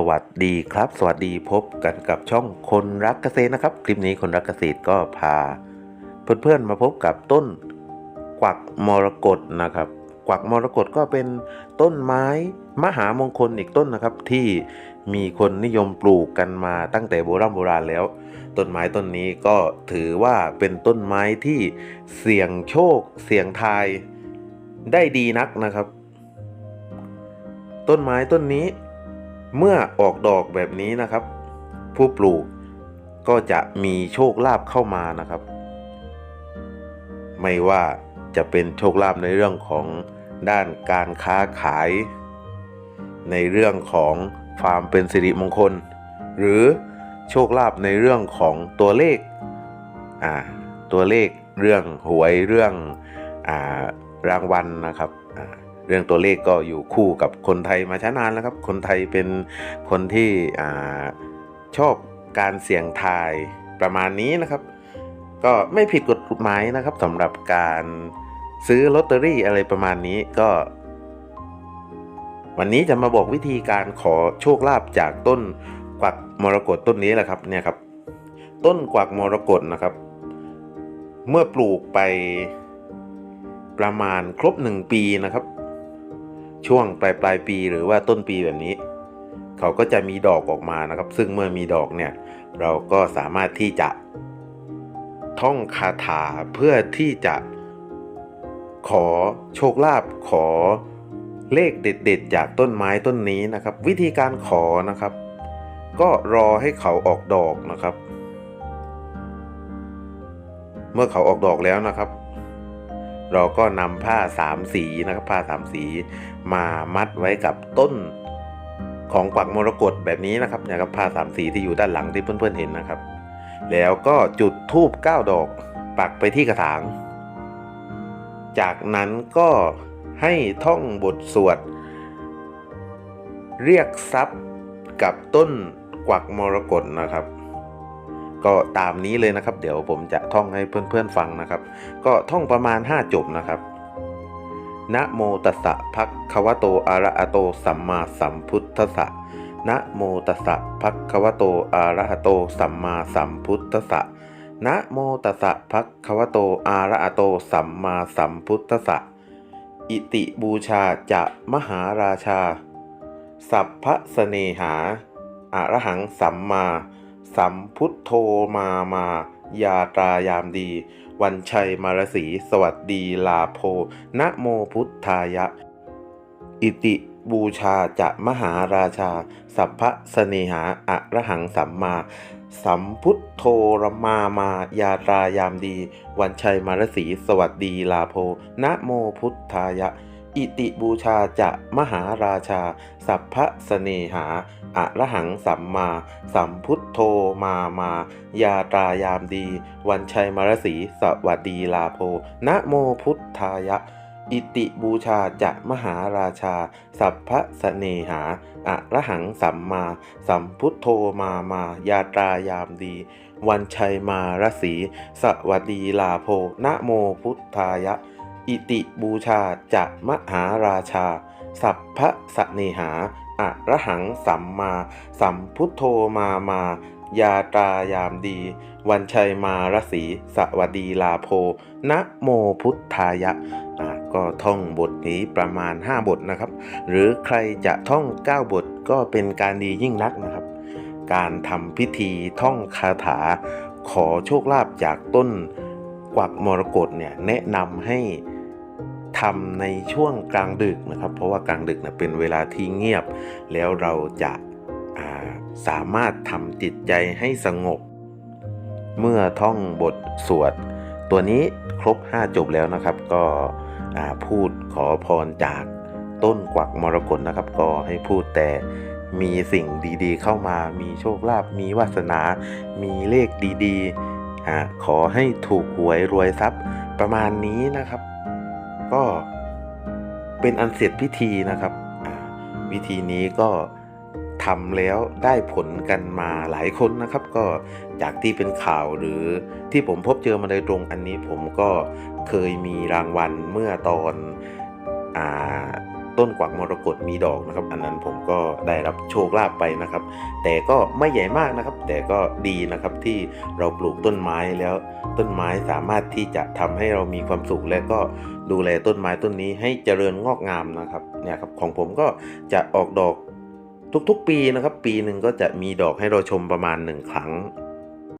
สวัสดีครับ สวัสดีพบกันกับช่องคนรักเกษตรนะครับ คลิปนี้คนรักเกษตรก็พา เพื่อนๆมาพบกับต้นกวักมรกตนะครับ กวักมรกตก็เป็นต้นไม้มหามงคลอีกต้นนะครับ ที่มีคนนิยมปลูกกันมาตั้งแต่โบราณโบราณแล้ว ต้นไม้ต้นนี้ก็ถือว่าเป็นต้นไม้ที่เสี่ยงโชค เสี่ยงทายได้ดีนักนะครับ ต้นไม้ต้นนี้ เมื่อออกดอกแบบนี้นะครับ ผู้ปลูกก็จะมีโชคลาภเข้ามานะครับ ไม่ว่าจะเป็นโชคลาภในเรื่องของด้านการค้าขาย ในเรื่องของความเป็นสิริมงคล หรือโชคลาภในเรื่องของตัวเลขอ่าตัวเลขเรื่องหวยเรื่องอ่ารางวัลนะครับอ่า เรื่องตัวเลขก็อยู่คู่กับคนไทยมาช้านานแล้วครับ คนไทยเป็นคนที่อชอบการเสี่ยงทายประมาณนี้นะครับ ก็ไม่ผิดกฎหมายนะครับสำหรับการซื้อลอตเตอรี่อะไรประมาณนี้ก็ วันนี้จะมาบอกวิธีการขอโชคลาภจากต้นกวักมรกตต้นนี้แหละครับเนี่ยครับ ต้นกวักมรกตนะครับ เมื่อปลูกไปประมาณครบหนึ่งปีนะครับ ช่วงปลายปลายปีหรือว่าต้นปีแบบนี้ เขาก็จะมีดอกออกมานะครับ ซึ่งเมื่อมีดอกเนี่ยเราก็สามารถที่จะท่องคาถาเพื่อที่จะขอโชคลาภขอเลขเด็ดๆ จากต้นไม้ต้นนี้นะครับ วิธีการขอนะครับ ก็รอให้เขาออกดอกนะครับ เมื่อเขาออกดอกแล้วนะครับ เราก็นำผ้าสามสีนะครับผ้าสามสีมามัดไว้กับต้นของกวักมรกตแบบนี้นะครับเนี่ยครับผ้าสามสีที่อยู่ด้านหลังที่เพื่อนๆเห็นนะครับ แล้วก็จุดธูปเก้าดอกปักไปที่กระถาง จากนั้นก็ให้ท่องบทสวด เรียกทรัพย์กับต้นกวักมรกตนะครับ ก็ตามนี้เลยนะครับ เดี๋ยวผมจะท่องให้เพื่อนๆฟังนะครับ ก็ท่องประมาณ 5 จบนะครับนะโมตัสสะภะคะวะโตอะระหะโตสัมมาสัมพุทธัสสะนะโมตัสสะภะคะวะโตอะระหะโตสัมมาสัมพุทธัสสะนะโมตัสสะภะคะวะโตอะระหะโตสัมมาสัมพุทธัสสะอิติบูชาจะมหาราชา สัพพะเสเนหาอะระหังสัมมา สัมพุทโธมามา ยาตรายามดี วันชัยมารสี สวัสดีลาโพนะโมพุทธายะ อิติบูชาจะมหาราชา สัพพะสเนหาอะระหังสัมมา สัมพุทโธรมามายาตรายามดี วันชัยมารสี สวัสดีลาโพนะโมพุทธายะ อิติบูชาจะมหาราชา สัพพะเสเนหาอะระหังสัมมา สัมพุทโธมามายาตรายามดี วันชัยมารสีสวัสดีลาโพนะโมพุทธายะอิติบูชาจะมหาราชาสัพพะเสเนหาอะระหังสัมมาสัมพุทโธมามายาตรายามดีวันชัยมารสีสวัสดีลาโพนะโมพุทธายะ อิติบูชาจะมหาราชา สัพพะสเนหาอะระหังสัมมาสัมพุทโธมามายาตรายามดี วันชัยมารสีสวัสดีลาโพนะโมพุทธายะอะก็ท่องบทนี้ประมาณ 5 บทนะครับ หรือใครจะท่อง 9 บทก็เป็นการดียิ่งนักนะครับ การทำพิธีท่องคาถา ขอโชคลาภจากต้นกวักมรกตเนี่ยแนะนำให้ ทำในช่วงกลางดึกนะครับ เพราะว่ากลางดึกเนะเป็นเวลาที่เงียบ แล้วเราจะาสามารถทำจิตใจให้สงบ เมื่อท่องบทสวด ตัวนี้ครบ 5 จบแล้วนะครับ ก็พูดขอพรจากต้นกวักมรกตนะครับ ก็ให้พูดแต่มีสิ่งดีๆ เข้ามามีโชคลาภมีวาสนา มีเลขดีๆขอให้ถูกหวยรวยทรัพย์ประมาณนี้นะครับ ก็เป็นอันเสร็จพิธีนะครับ วิธีนี้ก็ทำแล้วได้ผลกันมาหลายคนนะครับ ก็จากที่เป็นข่าวหรือที่ผมพบเจอมาโดยตรงอันนี้ผมก็เคยมีรางวัลเมื่อตอนอ่า ต้นกวักมรกตมีดอกนะครับ อันนั้นผมก็ได้รับโชคลาภไปนะครับ แต่ก็ไม่ใหญ่มากนะครับ แต่ก็ดีนะครับที่เราปลูกต้นไม้แล้วต้นไม้สามารถที่จะทำให้เรามีความสุขและก็ดูแลต้นไม้ต้นนี้ให้เจริญงอกงามนะครับเนี่ยครับของผมก็จะออกดอกทุกๆปีนะครับ ปีหนึ่งก็จะมีดอกให้เราชมประมาณหนึ่งครั้ง